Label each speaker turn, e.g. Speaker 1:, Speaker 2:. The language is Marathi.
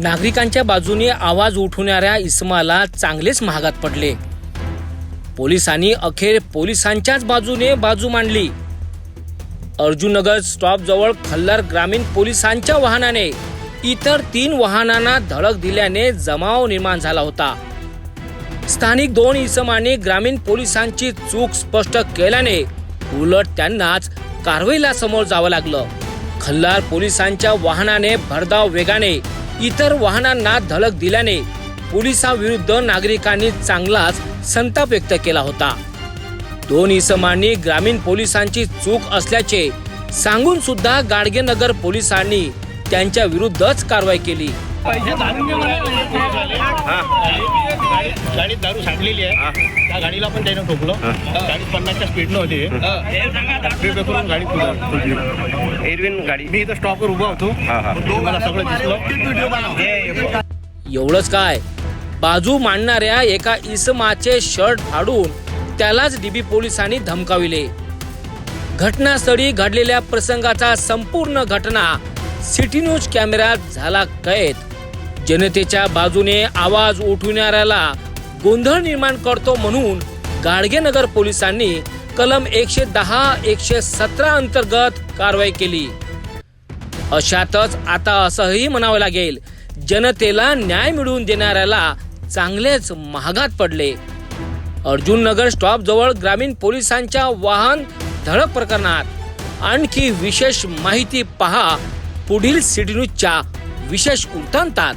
Speaker 1: नागरिकांच्या बाजूने आवाज उठवणाऱ्या इसमाला चांगलेच महागात पडले. पोलिसांनी अखेर पोलिसांच्याच बाजूने बाजू मांडली. अर्जुननगर स्टॉप जवळ खल्लार ग्रामीण पोलिसांच्या वाहनाने इतर तीन वाहनांना धडक दिल्याने जमाव निर्माण झाला होता. स्थानिक दोन इसमांनी ग्रामीण पोलिसांची चूक स्पष्ट केल्याने उलट त्यांनाच कारवाईला समोर जावं लागलं. खल्लार पोलिसांच्या वाहनाने भरधाव वेगाने इतर वाहनांना धडक दिल्याने पोलिसांविरुद्ध नागरिकांनी चांगलाच संताप व्यक्त केला होता. दोन इसमांनी ग्रामीण पोलिसांची चूक असल्याचे सांगून सुद्धा गाडगेनगर पोलिसांनी त्यांच्या विरुद्धच कारवाई केली.
Speaker 2: गाडीत दारू सांडलेली आहे. त्या गाडीला पण त्यानं ठोकलं. गाडी पन्नासच्या स्पीडनं होती स्पीड करून गाडी
Speaker 3: एरविन गाडी.
Speaker 2: मी इथं स्टॉपवर उभा होतो. ते मला सगळं दिसलं.
Speaker 1: एवढंच काय? बाजू मांडणाऱ्या एका इसमाचे शर्ट फाडून त्यालाच डीबी पोलिसांनी धमकाविले. घटनास्थळी घडलेल्या प्रसंगाचा संपूर्ण घटना सिटी न्यूज कॅमेऱ्यात झाला कैद जनतेच्या बाजूने आवाज उठविणाऱ्याला गोंधळ निर्माण करतो म्हणून गाडगेनगर पोलिसांनी कलम एकशे दहा एकशे सतरा अंतर्गत कारवाई केली. अशातच आता असंही म्हणावं लागेल जनतेला न्याय मिळवून देणाऱ्याला चांगलेच महागात पडले. अर्जुन नगर स्टॉप जवळ ग्रामीण पोलिसांच्या वाहन धडक प्रकरणात. आणखी विशेष माहिती पहा पुढील सिटी न्यूजच्या विशेष वृत्तांतात.